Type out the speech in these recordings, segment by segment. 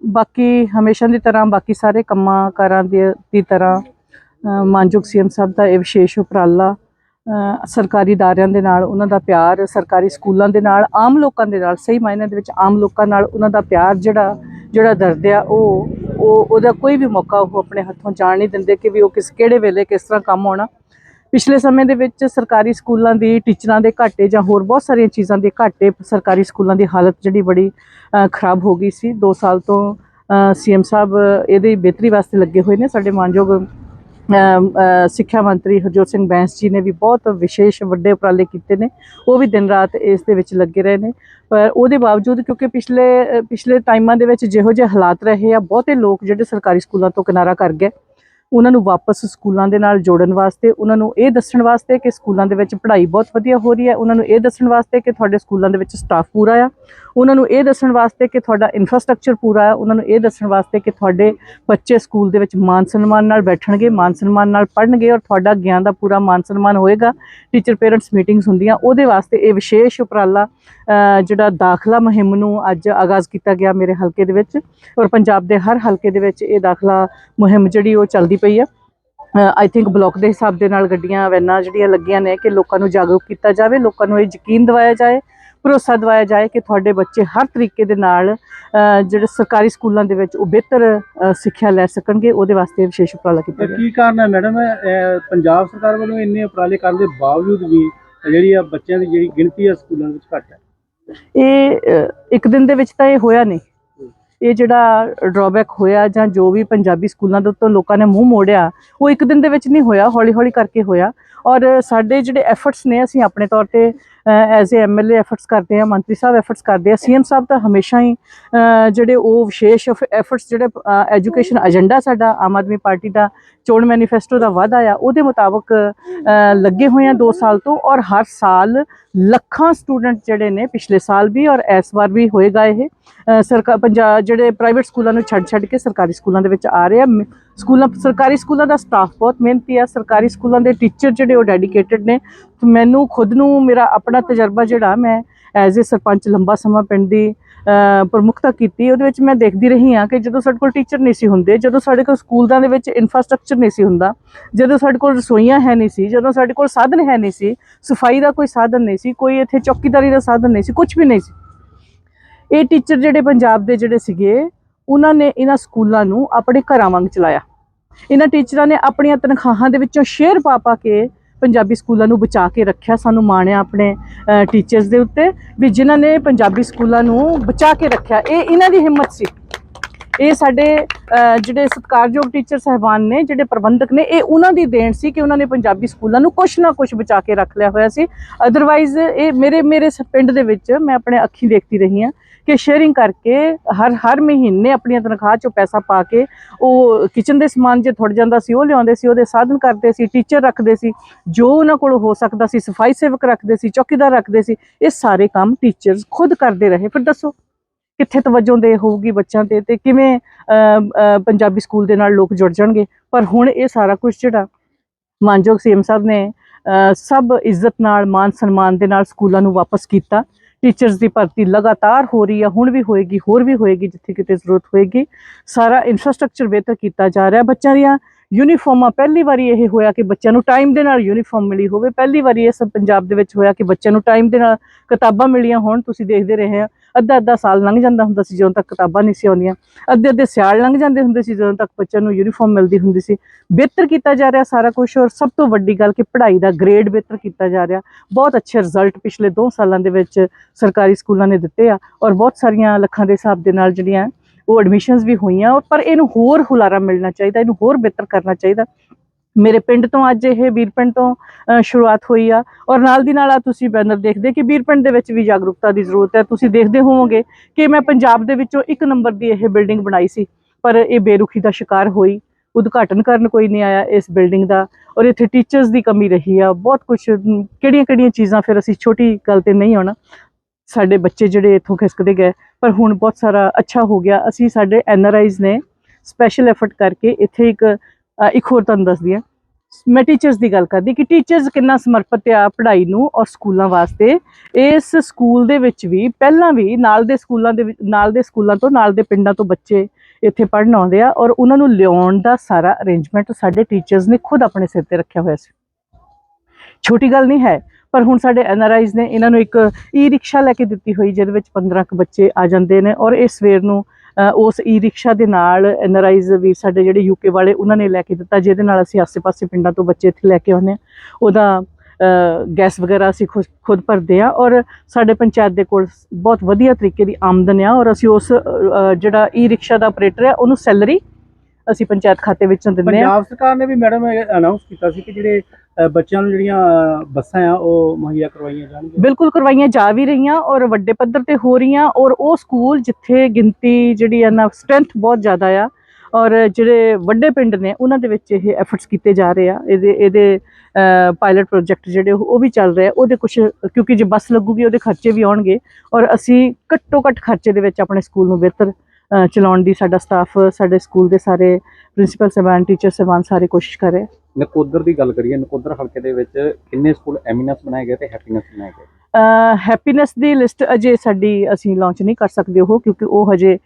ਬਾਕੀ ਹਮੇਸ਼ਾ ਦੀ ਤਰ੍ਹਾਂ ਬਾਕੀ ਸਾਰੇ ਕੰਮਾਂ ਕਾਰਾਂ ਦੀ ਦੀ ਤਰ੍ਹਾਂ, ਅਹ ਮਾਨਯੋਗ ਸੀਐਮ ਸਾਹਿਬ ਦਾ ਇਹ ਵਿਸ਼ੇਸ਼ ਉਪਰਾਲਾ ਸਰਕਾਰੀ ਦਾਇਰਿਆਂ ਦੇ ਨਾਲ, ਉਹਨਾਂ ਦਾ ਪਿਆਰ, ਸਰਕਾਰੀ ਸਕੂਲਾਂ ਦੇ ਨਾਲ, ਆਮ ਲੋਕਾਂ ਦੇ ਨਾਲ, ਸਹੀ ਮਾਇਨੇ ਦੇ ਵਿੱਚ ਆਮ ਲੋਕਾਂ ਨਾਲ ਉਹਨਾਂ ਦਾ ਪਿਆਰ ਜਿਹੜਾ ਜਿਹੜਾ ਦਰਦ ਆ, ਉਹ ਉਹ, ਉਹਦਾ ਕੋਈ ਵੀ ਮੌਕਾ ਉਹ ਆਪਣੇ ਹੱਥੋਂ ਜਾਣ ਨਹੀਂ ਦਿੰਦੇ ਕਿ ਵੀ ਉਹ ਕਿਸ, ਕਿਹੜੇ ਵੇਲੇ ਕਿਸ ਤਰ੍ਹਾਂ ਕੰਮ ਹੋਣਾ ਪਿਛਲੇ ਸਮੇਂ ਦੇ ਵਿੱਚ ਸਰਕਾਰੀ ਸਕੂਲਾਂ ਦੀ, ਟੀਚਰਾਂ ਦੇ ਘਾਟੇ ਜਾਂ ਹੋਰ ਬਹੁਤ ਸਾਰੀਆਂ ਚੀਜ਼ਾਂ ਦੇ ਘਾਟੇ ਸਰਕਾਰੀ ਸਕੂਲਾਂ ਦੀ ਹਾਲਤ ਜਿਹੜੀ ਬੜੀ ਖਰਾਬ ਹੋ ਗਈ ਸੀ। 2 ਸਾਲ ਤੋਂ ਸੀਐਮ ਸਾਹਿਬ ਇਹਦੀ ਬਿਹਤਰੀ ਵਾਸਤੇ ਲੱਗੇ ਹੋਏ ਨੇ। ਸਾਡੇ ਮਾਨਯੋਗ ਸਿੱਖਿਆ ਮੰਤਰੀ ਹਰਜੋਤ ਸਿੰਘ ਬੈਂਸ ਜੀ ਨੇ ਵੀ ਬਹੁਤ ਵਿਸ਼ੇਸ਼ ਵੱਡੇ ਉਪਰਾਲੇ ਕੀਤੇ ਨੇ। ਉਹ ਵੀ ਦਿਨ ਰਾਤ ਇਸ ਦੇ ਵਿੱਚ ਲੱਗੇ ਰਹੇ ਨੇ। ਪਰ ਉਹਦੇ ਬਾਵਜੂਦ ਕਿਉਂਕਿ ਪਿਛਲੇ ਪਿਛਲੇ ਟਾਈਮਾਂ ਦੇ ਵਿੱਚ ਜਿਹੋ ਜਿਹੇ ਹਾਲਾਤ ਰਹੇ ਆ, ਬਹੁਤੇ ਲੋਕ ਜਿਹੜੇ ਸਰਕਾਰੀ ਸਕੂਲਾਂ ਤੋਂ ਕਿਨਾਰਾ ਕਰ ਗਏ। ਉਹਨਾਂ ਨੂੰ ਵਾਪਸ ਸਕੂਲਾਂ ਦੇ ਨਾਲ ਜੋੜਨ ਵਾਸਤੇ, ਉਹਨਾਂ ਨੂੰ ਇਹ ਦੱਸਣ ਵਾਸਤੇ ਕਿ ਸਕੂਲਾਂ ਦੇ ਵਿੱਚ ਪੜ੍ਹਾਈ ਬਹੁਤ ਵਧੀਆ ਹੋ ਰਹੀ ਹੈ। ਉਹਨਾਂ ਨੂੰ ਇਹ ਦੱਸਣ ਵਾਸਤੇ ਕਿ ਤੁਹਾਡੇ ਸਕੂਲਾਂ ਦੇ ਵਿੱਚ ਸਟਾਫ ਪੂਰਾ ਆ। ਉਹਨਾਂ ਨੂੰ ਇਹ ਦੱਸਣ ਵਾਸਤੇ ਕਿ ਤੁਹਾਡਾ ਇਨਫਰਾਸਟ੍ਰਕਚਰ ਪੂਰਾ ਆ। ਉਹਨਾਂ ਨੂੰ ਇਹ ਦੱਸਣ ਵਾਸਤੇ ਕਿ ਤੁਹਾਡੇ ਬੱਚੇ ਸਕੂਲ ਦੇ ਵਿੱਚ ਮਾਨ ਸਨਮਾਨ ਨਾਲ ਬੈਠਣਗੇ, ਮਾਨ ਸਨਮਾਨ ਨਾਲ ਪੜ੍ਹਨਗੇ ਔਰ ਤੁਹਾਡਾ ਗਿਆਨ ਦਾ ਪੂਰਾ ਮਾਨ ਸਨਮਾਨ ਹੋਏਗਾ। ਟੀਚਰ ਪੇਰੈਂਟਸ ਮੀਟਿੰਗਸ ਹੁੰਦੀਆਂ, ਉਹਦੇ ਵਾਸਤੇ ਇਹ ਵਿਸ਼ੇਸ਼ ਉਪਰਾਲਾ ਜਿਹੜਾ ਦਾਖਲਾ ਮੁਹਿੰਮ ਨੂੰ ਅੱਜ ਆਗਾਜ਼ ਕੀਤਾ ਗਿਆ ਮੇਰੇ ਹਲਕੇ ਦੇ ਵਿੱਚ। ਔਰ ਪੰਜਾਬ ਦੇ ਹਰ ਹਲਕੇ ਦੇ ਵਿੱਚ ਇਹ ਦਾਖਲਾ ਮੁਹਿੰਮ ਜਿਹੜੀ ਉਹ ਚੱਲਦੀ ਪਈ ਆ। ਆਈ ਥਿੰਕ ਬਲਾਕ ਦੇ ਹਿਸਾਬ ਦੇ ਨਾਲ ਗੱਡੀਆਂ ਵੈਨਾਂ ਜਿਹੜੀਆਂ ਲੱਗੀਆਂ ਨੇ ਕਿ ਲੋਕਾਂ ਨੂੰ ਜਾਗਰੂਕ ਕੀਤਾ ਜਾਵੇ ਲੋਕਾਂ ਨੂੰ ਇਹ ਯਕੀਨ ਦਿਵਾਇਆ ਜਾਏ ਭਰੋਸਾ ਦਿਵਾਇਆ ਜਾਏ ਕਿ ਤੁਹਾਡੇ ਬੱਚੇ ਹਰ ਤਰੀਕੇ ਦੇ ਨਾਲ ਜਿਹੜੇ ਸਰਕਾਰੀ ਸਕੂਲਾਂ ਦੇ ਵਿੱਚ ਉਹ ਬਿਹਤਰ ਸਿੱਖਿਆ ਲੈ ਸਕਣਗੇ ਉਹਦੇ ਵਾਸਤੇ ਵਿਸ਼ੇਸ਼ ਉਪਰਾਲਾ ਕੀਤਾ ਗਿਆ। ਕੀ ਕਾਰਨ ਹੈ ਮੈਡਮ? ਪੰਜਾਬ ਸਰਕਾਰ ਵੱਲੋਂ ਇੰਨੇ ਉਪਰਾਲੇ ਕਰਨ ਦੇ ਬਾਵਜੂਦ ਵੀ ਜਿਹੜੀ ਆ ਬੱਚਿਆਂ ਦੀ ਜਿਹੜੀ ਗਿਣਤੀ ਆ ਸਕੂਲਾਂ ਵਿੱਚ ਘੱਟ ਹੈ। ਇਹ ਇੱਕ ਦਿਨ ਦੇ ਵਿੱਚ ਤਾਂ ਇਹ ਹੋਇਆ ਨਹੀਂ। ਇਹ ਜਿਹੜਾ ਡਰਾਬੈਕ ਹੋਇਆ ਜਾਂ ਜੋ ਵੀ ਪੰਜਾਬੀ ਸਕੂਲਾਂ ਦੇ ਉੱਤੋਂ ਲੋਕਾਂ ਨੇ ਮੂੰਹ ਮੋੜਿਆ, ਉਹ ਇੱਕ ਦਿਨ ਦੇ ਵਿੱਚ ਨਹੀਂ ਹੋਇਆ ਹੌਲੀ ਹੌਲੀ ਕਰਕੇ ਹੋਇਆ। ਔਰ ਸਾਡੇ ਜਿਹੜੇ ਐਫਰਟਸ ਨੇ, ਅਸੀਂ ਆਪਣੇ ਤੌਰ ਤੇ ਐਜ਼ ਅ ਐਮਐਲਏ ਐਫਰਟਸ ਕਰਦੇ ਆ, ਮੰਤਰੀ ਸਾਹਿਬ ਐਫਰਟਸ ਕਰਦੇ ਆ ਸੀਐਮ ਸਾਹਿਬ ਤਾਂ ਹਮੇਸ਼ਾ ਹੀ ਜਿਹੜੇ ਉਹ ਵਿਸ਼ੇਸ਼ ਐਫਰਟਸ ਜਿਹੜੇ ਐਜੂਕੇਸ਼ਨ ਏਜੰਡਾ ਸਾਡਾ ਆਮ ਆਦਮੀ ਪਾਰਟੀ ਦਾ, ਚੋਣ ਮੈਨੀਫੈਸਟੋ ਦਾ ਵਾਅਦਾ ਆ, ਉਹਦੇ ਮੁਤਾਬਕ ਲੱਗੇ ਹੋਏ ਆ 2 ਸਾਲ ਤੋਂ ਔਰ ਹਰ ਸਾਲ ਲੱਖਾਂ ਸਟੂਡੈਂਟ ਜਿਹੜੇ ਨੇ ਪਿਛਲੇ ਸਾਲ ਵੀ ਔਰ ਇਸ ਵਾਰ ਵੀ ਹੋਏਗਾ ਇਹ ਸਰਕਾਰ ਪੰਜਾਬ ਜਿਹੜੇ ਪ੍ਰਾਈਵੇਟ ਸਕੂਲਾਂ ਨੂੰ ਛੱਡ ਛੱਡ ਕੇ ਸਰਕਾਰੀ ਸਕੂਲਾਂ ਦੇ ਵਿੱਚ ਆ ਰਹੇ ਆ ਸਕੂਲਾਂ, ਸਰਕਾਰੀ ਸਕੂਲਾਂ ਦਾ ਸਟਾਫ ਬਹੁਤ ਮਿਹਨਤੀ ਆ, ਸਰਕਾਰੀ ਸਕੂਲਾਂ ਦੇ ਟੀਚਰ ਜਿਹੜੇ ਉਹ ਡੈਡੀਕੇਟਿਡ ਨੇ ਮੈਨੂੰ ਖੁਦ ਨੂੰ ਮੇਰਾ ਆਪਣਾ ਤਜਰਬਾ ਜਿਹੜਾ ਮੈਂ ਐਜ਼ ਅ ਸਰਪੰਚ ਲੰਬਾ ਸਮਾਂ ਪਿੰਡ ਦੀ ਅ, ਪ੍ਰਮੁਖਤਾ ਕੀਤੀ ਉਹਦੇ ਵਿੱਚ ਮੈਂ ਦੇਖਦੀ ਰਹੀ ਹਾਂ ਕਿ ਜਦੋਂ ਸਾਡੇ ਕੋਲ ਟੀਚਰ ਨਹੀਂ ਸੀ ਹੁੰਦੇ ਜਦੋਂ ਸਾਡੇ ਕੋਲ ਸਕੂਲਾਂ ਦੇ ਵਿੱਚ ਇਨਫਰਾਸਟ੍ਰਕਚਰ ਨਹੀਂ ਸੀ ਹੁੰਦਾ ਜਦੋਂ ਸਾਡੇ ਕੋਲ ਰਸੋਈਆਂ ਹੈ ਨਹੀਂ ਸੀ ਜਦੋਂ ਸਾਡੇ ਕੋਲ ਸਾਧਨ ਹੈ ਨਹੀਂ ਸੀ ਸਫ਼ਾਈ ਦਾ ਕੋਈ ਸਾਧਨ ਨਹੀਂ ਸੀ ਕੋਈ ਇੱਥੇ ਚੌਕੀਦਾਰੀ ਦਾ ਸਾਧਨ ਨਹੀਂ ਸੀ ਕੁਝ ਵੀ ਨਹੀਂ ਸੀ। ਇਹ ਟੀਚਰ ਜਿਹੜੇ ਪੰਜਾਬ ਦੇ ਜਿਹੜੇ ਸੀਗੇ ਉਹਨਾਂ ਨੇ ਇਹਨਾਂ ਸਕੂਲਾਂ ਨੂੰ ਆਪਣੇ ਘਰਾਂ ਵਾਂਗ ਚਲਾਇਆ। ਇਹਨਾਂ ਟੀਚਰਾਂ ਨੇ ਆਪਣੀਆਂ ਤਨਖਾਹਾਂ ਦੇ ਵਿੱਚੋਂ ਸ਼ੇਅਰ ਪਾ ਪਾ ਕੇ ਪੰਜਾਬੀ ਸਕੂਲਾਂ ਨੂੰ ਬਚਾ ਕੇ ਰੱਖਿਆ, ਸਾਨੂੰ ਮਾਣ ਮਾਣਿਆ ਆਪਣੇ ਟੀਚਰਸ ਦੇ ਉੱਤੇ, ਵੀ ਜਿਨ੍ਹਾਂ ਨੇ ਪੰਜਾਬੀ ਸਕੂਲਾਂ ਨੂੰ ਬਚਾ ਕੇ ਰੱਖਿਆ। ਇਹ ਇਹਨਾਂ ਦੀ ਹਿੰਮਤ ਸੀ। ਇਹ ਸਾਡੇ ਜਿਹੜੇ ਸਤਿਕਾਰਯੋਗ ਟੀਚਰ ਸਹਿਬਾਨ ਨੇ, ਜਿਹੜੇ ਪ੍ਰਬੰਧਕ ਨੇ, ਇਹ ਉਹਨਾਂ ਦੀ ਦੇਣ ਸੀ ਕਿ ਉਹਨਾਂ ਨੇ ਪੰਜਾਬੀ ਸਕੂਲਾਂ ਨੂੰ ਕੁਛ ਨਾ ਕੁਛ ਬਚਾ ਕੇ ਰੱਖ ਲਿਆ ਹੋਇਆ ਸੀ। ਅਦਰਵਾਈਜ਼ ਇਹ ਮੇਰੇ ਮੇਰੇ ਸ- ਪਿੰਡ ਦੇ ਵਿੱਚ ਮੈਂ ਆਪਣੇ ਅੱਖੀਂ ਦੇਖਦੀ ਰਹੀ ਹਾਂ। ਕਿ ਸ਼ੇਅਰਿੰਗ ਕਰਕੇ ਹਰ ਹਰ ਮਹੀਨੇ ਆਪਣੀਆਂ ਤਨਖਾਹ ਚੋਂ ਪੈਸਾ ਪਾ ਕੇ ਉਹ ਕਿਚਨ ਦੇ ਸਮਾਨ ਜੇ ਥੁੜ ਜਾਂਦਾ ਸੀ, ਉਹ ਲਿਆਉਂਦੇ ਸੀ, ਉਹਦੇ ਸਾਧਨ ਕਰਦੇ ਸੀ ਟੀਚਰ ਰੱਖਦੇ ਸੀ, ਜੋ ਉਹਨਾਂ ਕੋਲ ਹੋ ਸਕਦਾ ਸੀ, ਸਫ਼ਾਈ ਸੇਵਕ ਰੱਖਦੇ ਸੀ, ਚੌਕੀਦਾਰ ਰੱਖਦੇ ਸੀ, ਇਹ ਸਾਰੇ ਕੰਮ ਟੀਚਰਸ ਖੁਦ ਕਰਦੇ ਰਹੇ। ਫਿਰ ਦੱਸੋ, ਕਿੱਥੇ ਤਵੱਜੋ ਦੇ ਹੋਊਗੀ ਬੱਚਿਆਂ ਤੇ ਤੇ ਕਿਵੇਂ ਪੰਜਾਬੀ ਸਕੂਲ ਦੇ ਨਾਲ ਲੋਕ ਜੁੜ ਜਾਣਗੇ? ਪਰ ਹੁਣ ਇਹ ਸਾਰਾ ਕੁਝ ਜਿਹੜਾ ਮਾਨਯੋਗ ਸੀਐਮ ਸਾਹਿਬ ਨੇ ਸਭ ਇੱਜ਼ਤ ਨਾਲ, ਮਾਨ ਸਨਮਾਨ ਦੇ ਨਾਲ ਸਕੂਲਾਂ ਨੂੰ ਵਾਪਸ ਕੀਤਾ। ਟੀਚਰਸ ਦੀ ਭਰਤੀ ਲਗਾਤਾਰ ਹੋ ਰਹੀ ਹੈ, ਹੁਣ ਵੀ ਹੋਏਗੀ, ਹੋਰ ਵੀ ਹੋਏਗੀ, ਜਿੱਥੇ ਕਿਤੇ ਜ਼ਰੂਰਤ ਹੋਏਗੀ। ਸਾਰਾ ਇਨਫਰਾਸਟ੍ਰਕਚਰ ਬਿਹਤਰ ਕੀਤਾ ਜਾ ਰਿਹਾ। ਬੱਚਿਆਂ ਦੀਆਂ ਯੂਨੀਫਾਰਮਾਂ ਪਹਿਲੀ ਵਾਰੀ ਇਹ ਹੋਇਆ ਕਿ ਬੱਚਿਆਂ ਨੂੰ ਟਾਈਮ ਦੇ ਨਾਲ ਯੂਨੀਫਾਰਮ ਮਿਲੀ ਹੋਵੇ। ਪਹਿਲੀ ਵਾਰੀ ਇਹ ਸਭ ਪੰਜਾਬ ਦੇ ਵਿੱਚ ਹੋਇਆ ਕਿ ਬੱਚਿਆਂ ਨੂੰ ਟਾਈਮ ਦੇ ਨਾਲ ਕਿਤਾਬਾਂ ਮਿਲੀਆਂ ਹੋਣ, ਤੁਸੀਂ ਦੇਖਦੇ ਰਹੇ ਆ। ਅੱਧਾ ਅੱਧਾ ਸਾਲ ਲੰਘ ਜਾਂਦਾ ਹੁੰਦਾ ਸੀ ਜਦੋਂ ਤੱਕ ਕਿਤਾਬਾਂ ਨਹੀਂ ਸੀ ਆਉਂਦੀਆਂ। ਅੱਧੇ ਅੱਧੇ ਸਿਆਲ ਲੰਘ ਜਾਂਦੇ ਹੁੰਦੇ ਸੀ ਜਦੋਂ ਤੱਕ ਬੱਚਿਆਂ ਨੂੰ ਯੂਨੀਫਾਰਮ ਮਿਲਦੀ ਹੁੰਦੀ ਸੀ। ਬਿਹਤਰ ਕੀਤਾ ਜਾ ਰਿਹਾ ਸਾਰਾ ਕੁਝ ਔਰ ਸਭ ਤੋਂ ਵੱਡੀ ਗੱਲ ਕਿ ਪੜ੍ਹਾਈ ਦਾ ਗ੍ਰੇਡ ਬਿਹਤਰ ਕੀਤਾ ਜਾ ਰਿਹਾ। ਬਹੁਤ ਅੱਛੇ ਰਿਜ਼ਲਟ ਪਿਛਲੇ 2 ਸਾਲਾਂ ਦੇ ਵਿੱਚ ਸਰਕਾਰੀ ਸਕੂਲਾਂ ਨੇ ਦਿੱਤੇ ਆ ਔਰ ਬਹੁਤ ਸਾਰੀਆਂ ਲੱਖਾਂ ਦੇ ਹਿਸਾਬ ਦੇ ਨਾਲ ਜਿਹੜੀਆਂ ਉਹ ਐਡਮਿਸ਼ਨਸ ਵੀ ਹੋਈਆਂ ਔਰ ਪਰ ਇਹਨੂੰ ਹੋਰ ਹੁਲਾਰਾ ਮਿਲਣਾ ਚਾਹੀਦਾ, ਇਹਨੂੰ ਹੋਰ ਬਿਹਤਰ ਕਰਨਾ ਚਾਹੀਦਾ। ਮੇਰੇ ਪਿੰਡ ਤੋਂ ਅੱਜ ਇਹ ਵੀਰਪਿੰਡ ਤੋਂ ਸ਼ੁਰੂਆਤ ਹੋਈ ਆ, ਔਰ ਨਾਲ ਦੀ ਨਾਲ ਆ ਤੁਸੀਂ ਬੈਨਰ ਦੇਖਦੇ ਕਿ ਵੀਰਪਿੰਡ ਦੇ ਵਿੱਚ ਵੀ ਜਾਗਰੂਕਤਾ ਦੀ ਜ਼ਰੂਰਤ ਹੈ। ਤੁਸੀਂ ਦੇਖਦੇ ਹੋਵੋਗੇ ਕਿ ਮੈਂ ਪੰਜਾਬ ਦੇ ਵਿੱਚੋਂ ਇੱਕ ਨੰਬਰ ਦੀ ਇਹ ਬਿਲਡਿੰਗ ਬਣਾਈ ਸੀ, ਪਰ ਇਹ ਬੇਰੁਖੀ ਦਾ ਸ਼ਿਕਾਰ ਹੋਈ। ਉਦਘਾਟਨ ਕਰਨ ਕੋਈ ਨਹੀਂ ਆਇਆ ਇਸ ਬਿਲਡਿੰਗ ਦਾ, ਔਰ ਇੱਥੇ ਟੀਚਰਸ ਦੀ ਕਮੀ ਰਹੀ ਆ। ਬਹੁਤ ਕੁਝ ਕਿਹੜੀਆਂ ਕਿਹੜੀਆਂ ਚੀਜ਼ਾਂ ਫਿਰ ਅਸੀਂ ਛੋਟੀ ਗੱਲ ਤੇ ਨਹੀਂ ਆਉਣਾ। ਸਾਡੇ ਬੱਚੇ ਜਿਹੜੇ ਇੱਥੋਂ ਖਿਸਕਦੇ ਗਏ, ਪਰ ਹੁਣ ਬਹੁਤ ਸਾਰਾ ਅੱਛਾ ਹੋ ਗਿਆ। ਅਸੀਂ ਸਾਡੇ ਐੱਨ ਆਰ ਆਈਜ਼ ਨੇ ਸਪੈਸ਼ਲ ਐਫਰਟ ਕਰਕੇ ਇੱਥੇ ਇੱਕ ਇੱਕ ਹੋਰ ਤੁਹਾਨੂੰ ਦੱਸਦੀ ਹਾਂ। ਮੈਂ ਟੀਚਰਸ ਦੀ ਗੱਲ ਕਰਦੀ ਕਿ ਟੀਚਰਸ ਕਿੰਨਾ ਸਮਰਪਿਤ ਆ ਪੜ੍ਹਾਈ ਨੂੰ ਔਰ ਸਕੂਲਾਂ ਵਾਸਤੇ। ਇਸ ਸਕੂਲ ਦੇ ਵਿੱਚ ਵੀ ਪਹਿਲਾਂ ਵੀ ਨਾਲ ਦੇ ਸਕੂਲਾਂ ਦੇ ਨਾਲ ਦੇ ਸਕੂਲਾਂ ਤੋਂ ਨਾਲ ਦੇ ਪਿੰਡਾਂ ਤੋਂ ਬੱਚੇ ਇੱਥੇ ਪੜ੍ਹਨ ਆਉਂਦੇ ਆ ਔਰ ਉਹਨਾਂ ਨੂੰ ਲਿਆਉਣ ਦਾ ਸਾਰਾ ਅਰੇਂਜਮੈਂਟ ਸਾਡੇ ਟੀਚਰਸ ਨੇ ਖੁਦ ਆਪਣੇ ਸਿਰ ਤੇ ਰੱਖਿਆ ਹੋਇਆ ਸੀ। ਛੋਟੀ ਗੱਲ ਨਹੀਂ ਹੈ ਪਰ ਹੁਣ ਸਾਡੇ ਐੱਨ ਆਰ ਆਈਜ਼ ਨੇ ਇਹਨਾਂ ਨੂੰ ਇੱਕ ਈ ਰਿਕਸ਼ਾ ਲੈ ਕੇ ਦਿੱਤੀ ਹੋਈ, ਜਿਹਦੇ ਵਿੱਚ 15 ਕੁ ਬੱਚੇ ਆ ਜਾਂਦੇ ਨੇ ਔਰ ਇਹ ਸਵੇਰ ਨੂੰ ਉਸ ਈ ਰਿਕਸ਼ਾ ਦੇ ਨਾਲ ਐੱਨ ਆਰ ਆਈਜ਼ ਵੀ ਸਾਡੇ ਜਿਹੜੇ ਯੂਕੇ ਵਾਲੇ ਉਹਨਾਂ ਨੇ ਲੈ ਕੇ ਦਿੱਤਾ, ਜਿਹਦੇ ਨਾਲ ਅਸੀਂ ਆਸ-ਪਾਸੇ ਪਿੰਡਾਂ ਤੋਂ ਬੱਚੇ ਇੱਥੇ ਲੈ ਕੇ ਆਉਂਦੇ ਹਾਂ। ਉਹਦਾ ਗੈਸ ਵਗੈਰਾ ਅਸੀਂ ਖੁਦ ਖੁਦ ਭਰਦੇ ਆ ਔਰ ਸਾਡੇ ਪੰਚਾਇਤ ਦੇ ਕੋਲ ਬਹੁਤ ਵਧੀਆ ਤਰੀਕੇ ਦੀ ਆਮਦਨ ਆ ਔਰ ਅਸੀਂ ਉਸ ਜਿਹੜਾ ਈ ਰਿਕਸ਼ਾ ਦਾ ਆਪਰੇਟਰ ਆ, ਉਹਨੂੰ ਸੈਲਰੀ ਅਸੀਂ ਪੰਚਾਇਤ ਖਾਤੇ ਵਿੱਚੋਂ ਦਿੰਦੇ ਆ ਪੰਜਾਬ ਸਰਕਾਰ ਨੇ ਵੀ ਮੈਡਮ ਅਨਾਉਂਸ ਕੀਤਾ ਸੀ ਕਿ ਜਿਹੜੇ ਬੱਚਿਆਂ ਨੂੰ ਜਿਹੜੀਆਂ ਬੱਸਾਂ ਆ, ਉਹ ਮੁਹੱਈਆ ਕਰਵਾਈਆਂ ਜਾਣਗੀਆਂ? ਬਿਲਕੁਲ ਕਰਵਾਈਆਂ ਜਾ ਵੀ ਰਹੀਆਂ ਔਰ ਵੱਡੇ ਪੱਧਰ ਤੇ ਹੋ ਰਹੀਆਂ ਔਰ ਉਹ ਸਕੂਲ ਜਿੱਥੇ ਗਿਣਤੀ ਜਿਹੜੀ ਆ ਨਾ ਸਟਰੈਂਥ ਬਹੁਤ ਜ਼ਿਆਦਾ ਆ ਔਰ ਜਿਹੜੇ ਵੱਡੇ ਪਿੰਡ ਨੇ, ਉਹਨਾਂ ਦੇ ਵਿੱਚ ਇਹ ਐਫਰਟਸ ਕੀਤੇ ਜਾ ਰਹੇ ਆ। ਇਹਦੇ ਇਹਦੇ ਪਾਇਲਟ ਪ੍ਰੋਜੈਕਟ ਜਿਹੜੇ ਉਹ ਵੀ ਚੱਲ ਰਹੇ ਆ। ਉਹਦੇ ਕੁਝ ਕਿਉਂਕਿ ਜੇ ਬੱਸ ਲੱਗੂਗੀ, ਉਹਦੇ ਖਰਚੇ ਵੀ ਆਉਣਗੇ ਔਰ ਅਸੀਂ ਘੱਟੋ ਘੱਟ ਖਰਚੇ ਦੇ ਵਿੱਚ ਆਪਣੇ ਸਕੂਲ ਨੂੰ ਬਿਹਤਰ ਚਲਾਉਣ ਦੀ ਸਾਡਾ ਸਟਾਫ ਸਾਡੇ ਸਕੂਲ ਦੇ ਸਾਰੇ ਪ੍ਰਿੰਸੀਪਲ ਸਾਹਿਬਾਨ ਟੀਚਰ ਸਾਹਿਬਾਨ ਸਾਰੇ ਕੋਸ਼ਿਸ਼ ਕਰ ਰਹੇ। ਨਕੋਦਰ ਦੀ ਗੱਲ ਕਰੀਏ, ਨਕੋਦਰ ਹਲਕੇ ਦੇ ਵਿੱਚ ਕਿੰਨੇ ਸਕੂਲ ਐਮੀਨੈਂਸ ਬਣਾਏ ਗਏ ਤੇ ਹੈਪੀਨੈਸ ਬਣਾਏ ਗਏ? ਹੈਪੀਨੈਸ ਦੀ ਲਿਸਟ ਅਜੇ ਸਾਡੀ ਅਸੀਂ ਲਾਂਚ ਨਹੀਂ ਕਰ ਸਕਦੇ ਉਹ, ਕਿਉਂਕਿ ਉਹ ਹਜੇ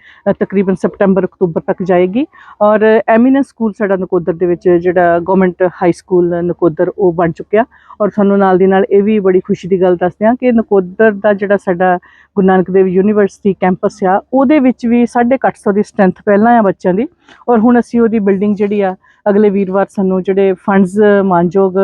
ਤਕਰੀਬਨ ਸਪਟੈਂਬਰ, ਅਕਤੂਬਰ ਤੱਕ ਜਾਏਗੀ। ਔਰ ਐਮੀਨੈਂਸ ਸਕੂਲ ਸਾਡਾ ਨਕੋਦਰ ਦੇ ਵਿੱਚ, ਜਿਹੜਾ ਗਵਰਨਮੈਂਟ ਹਾਈ ਸਕੂਲ ਨਕੋਦਰ, ਉਹ ਬਣ ਚੁੱਕਿਆ। ਔਰ ਤੁਹਾਨੂੰ ਨਾਲ ਦੀ ਨਾਲ ਇਹ ਵੀ ਬੜੀ ਖੁਸ਼ੀ ਦੀ ਗੱਲ ਦੱਸਦੇ ਹਾਂ ਕਿ ਨਕੋਦਰ ਦਾ ਜਿਹੜਾ ਸਾਡਾ ਗੁਰੂ ਨਾਨਕ ਦੇਵ ਯੂਨੀਵਰਸਿਟੀ ਕੈਂਪਸ ਆ, ਉਹਦੇ ਵਿੱਚ ਵੀ 850 ਦੀ ਸਟਰੈਂਥ ਪਹਿਲਾਂ ਆ ਬੱਚਿਆਂ ਦੀ। ਔਰ ਹੁਣ ਅਸੀਂ ਉਹਦੀ ਬਿਲਡਿੰਗ ਜਿਹੜੀ ਆ, ਅਗਲੇ ਵੀਰਵਾਰ ਸਾਨੂੰ ਜਿਹੜੇ ਫੰਡਸ ਮਾਨਯੋਗ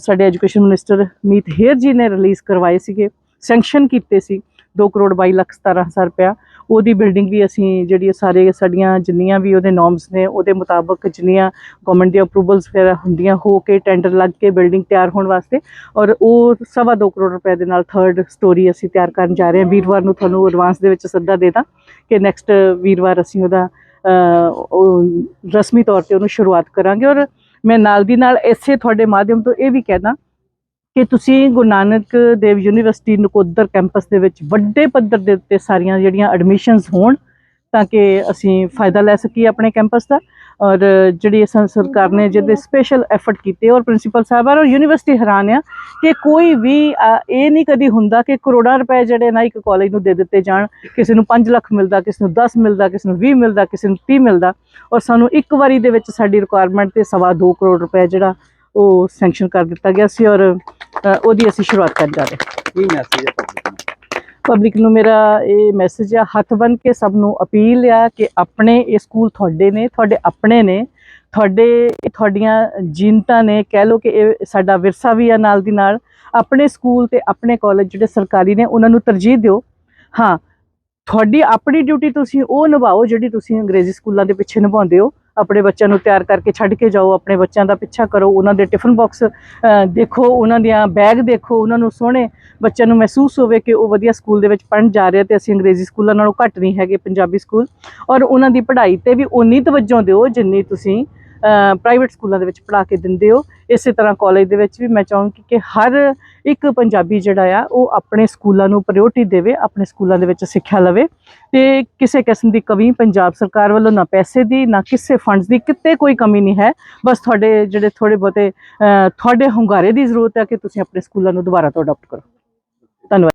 ਸਾਡੇ ਐਜੂਕੇਸ਼ਨ ਮਿਨਿਸਟਰ ਮੀਤ ਹੇਰ ਜੀ ਨੇ ਰਿਲੀਜ਼ ਕਰਵਾਏ ਸੀਗੇ ਸੈਂਕਸ਼ਨ ਕੀਤੇ ਸੀ 2 ਕਰੋੜ 22 ਲੱਖ 17 ਹਜ਼ਾਰ ਰੁਪਇਆ। ਉਹਦੀ ਬਿਲਡਿੰਗ ਵੀ ਅਸੀਂ ਜਿਹੜੀ ਸਾਰੇ ਸਾਡੀਆਂ ਜਿੰਨੀਆਂ ਵੀ ਉਹਦੇ ਨੋਰਮਸ ਨੇ, ਉਹਦੇ ਮੁਤਾਬਕ ਜਿੰਨੀਆਂ ਗਵਰਨਮੈਂਟ ਦੀ ਅਪਰੂਵਲਸ ਵਗੈਰਾ ਹੁੰਦੀਆਂ, ਹੋ ਕੇ ਟੈਂਡਰ ਲੱਗ ਕੇ ਬਿਲਡਿੰਗ ਤਿਆਰ ਹੋਣ ਵਾਸਤੇ। ਔਰ ਉਹ ਸਵਾ ਦੋ ਕਰੋੜ ਰੁਪਏ ਦੇ ਨਾਲ ਥਰਡ ਸਟੋਰੀ ਅਸੀਂ ਤਿਆਰ ਕਰਨ ਜਾ ਰਹੇ ਹਾਂ। ਵੀਰਵਾਰ ਨੂੰ ਤੁਹਾਨੂੰ ਐਡਵਾਂਸ ਦੇ ਵਿੱਚ ਸੱਦਾ ਦੇ ਦਾਂ ਕਿ ਨੈਕਸਟ ਵੀਰਵਾਰ ਅਸੀਂ ਉਹਦਾ ਰਸਮੀ ਤੌਰ ਤੇ ਉਹਨੂੰ ਸ਼ੁਰੂਆਤ ਕਰਾਂਗੇ ਔਰ ਮੈਂ ਨਾਲ ਦੀ ਨਾਲ ਇਸੇ ਤੁਹਾਡੇ ਮਾਧਿਅਮ ਤੋਂ ਇਹ ਵੀ ਕਹਿਣਾ ਕਿ ਤੁਸੀਂ ਗੁਰੂ ਨਾਨਕ ਦੇਵ ਯੂਨੀਵਰਸਿਟੀ ਨਕੋਦਰ ਕੈਂਪਸ ਦੇ ਵਿੱਚ ਵੱਡੇ ਪੱਧਰ ਦੇ ਉੱਤੇ ਸਾਰੀਆਂ ਜਿਹੜੀਆਂ ਐਡਮਿਸ਼ਨਸ ਹੋਣ ਤਾਂ ਕਿ ਅਸੀਂ ਫਾਇਦਾ ਲੈ ਸਕੀਏ ਆਪਣੇ ਕੈਂਪਸ ਦਾ। ਔਰ ਜਿਹੜੀ ਅਸਾਂ ਸਰਕਾਰ ਨੇ ਜਿਹਦੇ ਸਪੈਸ਼ਲ ਐਫਰਟ ਕੀਤੇ, ਔਰ ਪ੍ਰਿੰਸੀਪਲ ਸਾਹਿਬ ਔਰ ਯੂਨੀਵਰਸਿਟੀ ਹੈਰਾਨ ਆ ਕਿ ਕੋਈ ਵੀ ਇਹ ਨਹੀਂ ਕਦੀ ਹੁੰਦਾ ਕਿ ਕਰੋੜਾਂ ਰੁਪਏ ਜਿਹੜੇ ਨਾ ਇੱਕ ਕਾਲਜ ਨੂੰ ਦੇ ਦਿੱਤੇ ਜਾਣ, ਕਿਸੇ ਨੂੰ 5 ਲੱਖ ਮਿਲਦਾ, ਕਿਸੇ ਨੂੰ 10 ਮਿਲਦਾ, ਕਿਸੇ ਨੂੰ 20 ਮਿਲਦਾ, ਕਿਸੇ ਨੂੰ 30 ਮਿਲਦਾ, ਔਰ ਸਾਨੂੰ ਇੱਕ ਵਾਰੀ ਦੇ ਵਿੱਚ ਸਾਡੀ ਰਿਕੁਆਇਰਮੈਂਟ ਤੇ ਸਵਾ ਦੋ ਕਰੋੜ ਰੁਪਏ ਜਿਹੜਾ ਉਹ ਸੈਂਕਸ਼ਨ ਕਰ ਦਿੱਤਾ ਗਿਆ ਸੀ, ਔਰ ਉਹਦੀ ਅਸੀਂ ਸ਼ੁਰੂਆਤ ਕਰ ਜਾ ਰਹੇ ਹਾਂ। ਕੀ ਮੈਸੇਜ ਹੈ ਪਬਲਿਕ ਨੂੰ ਪਬਲਿਕ ਨੂੰ ਮੇਰਾ ਇਹ ਮੈਸੇਜ ਆ, ਹੱਥ ਬੰਨ ਕੇ ਸਭ ਨੂੰ ਅਪੀਲ ਆ ਕਿ ਆਪਣੇ ਇਹ ਸਕੂਲ ਤੁਹਾਡੇ ਨੇ, ਤੁਹਾਡੇ ਆਪਣੇ ਨੇ, ਤੁਹਾਡੇ ਇਹ ਤੁਹਾਡੀਆਂ ਜੀਨਤਾਂ ਨੇ, ਕਹਿ ਲਓ ਕਿ ਇਹ ਸਾਡਾ ਵਿਰਸਾ ਵੀ ਆ ਨਾਲ ਦੀ ਨਾਲ, ਆਪਣੇ ਸਕੂਲ ਤੇ ਆਪਣੇ ਕਾਲਜ ਜਿਹੜੇ ਸਰਕਾਰੀ ਨੇ, ਉਹਨਾਂ ਨੂੰ ਤਰਜੀਹ ਦਿਓ। ਹਾਂ, ਤੁਹਾਡੀ ਆਪਣੀ ਡਿਊਟੀ ਤੁਸੀਂ ਉਹ ਨਿਭਾਓ ਜਿਹੜੀ ਤੁਸੀਂ ਅੰਗਰੇਜ਼ੀ ਸਕੂਲਾਂ ਦੇ ਪਿੱਛੇ ਨਿਭਾਉਂਦੇ ਹੋ। ਆਪਣੇ ਬੱਚਿਆਂ ਨੂੰ ਤਿਆਰ ਕਰਕੇ ਛੱਡ ਕੇ ਜਾਓ, ਆਪਣੇ ਬੱਚਿਆਂ ਦਾ ਪਿੱਛਾ ਕਰੋ, ਉਹਨਾਂ ਦੇ ਟਿਫਨ ਬਾਕਸ ਦੇਖੋ, ਉਹਨਾਂ ਦੀਆਂ ਬੈਗ ਦੇਖੋ, ਉਹਨਾਂ ਨੂੰ ਸੋਹਣੇ ਬੱਚਿਆਂ ਨੂੰ ਮਹਿਸੂਸ ਹੋਵੇ ਕਿ ਉਹ ਵਧੀਆ ਸਕੂਲ ਦੇ ਵਿੱਚ ਪੜ੍ਹਨ ਜਾ ਰਹੇ ਆ ਤੇ ਅਸੀਂ ਅੰਗਰੇਜ਼ੀ ਸਕੂਲਾਂ ਨਾਲੋਂ ਘੱਟ ਨਹੀਂ ਹੈਗੇ, ਪੰਜਾਬੀ ਸਕੂਲ ਔਰ ਉਹਨਾਂ ਦੀ ਪੜ੍ਹਾਈ ਤੇ ਵੀ ਉਨੀ ਤਵੱਜੋ ਦਿਓ ਜਿੰਨੀ ਤੁਸੀਂ ਪ੍ਰਾਈਵੇਟ ਸਕੂਲਾਂ ਦੇ ਵਿੱਚ ਪੜ੍ਹਾ ਕੇ ਦਿੰਦੇ ਹੋ। ਇਸੇ ਤਰ੍ਹਾਂ ਕਾਲਜ ਦੇ ਵਿੱਚ ਵੀ ਮੈਂ ਚਾਹੂੰਗੀ ਕਿ ਹਰ ਇੱਕ ਪੰਜਾਬੀ ਜਿਹੜਾ ਆ, ਉਹ ਆਪਣੇ ਸਕੂਲਾਂ ਨੂੰ ਪ੍ਰਾਇੋਰਟੀ ਦੇਵੇ, ਆਪਣੇ ਸਕੂਲਾਂ ਦੇ ਵਿੱਚ ਸਿੱਖਿਆ ਲਵੇ। ਤੇ ਕਿਸੇ ਕਿਸਮ ਦੀ ਕਮੀ ਪੰਜਾਬ ਸਰਕਾਰ ਵੱਲੋਂ ਨਾ ਪੈਸੇ ਦੀ, ਨਾ ਕਿਸੇ ਫੰਡਸ ਦੀ ਕਿਤੇ ਕੋਈ ਕਮੀ ਨਹੀਂ ਹੈ। ਬਸ ਤੁਹਾਡੇ ਜਿਹੜੇ ਥੋੜੇ ਬਹੁਤੇ ਤੁਹਾਡੇ ਹੁੰਗਾਰੇ ਦੀ ਜ਼ਰੂਰਤ ਹੈ ਕਿ ਤੁਸੀਂ ਆਪਣੇ ਸਕੂਲਾਂ ਨੂੰ ਦੁਬਾਰਾ ਤੋਂ ਅਡਾਪਟ ਕਰੋ। ਧੰਨਵਾਦ।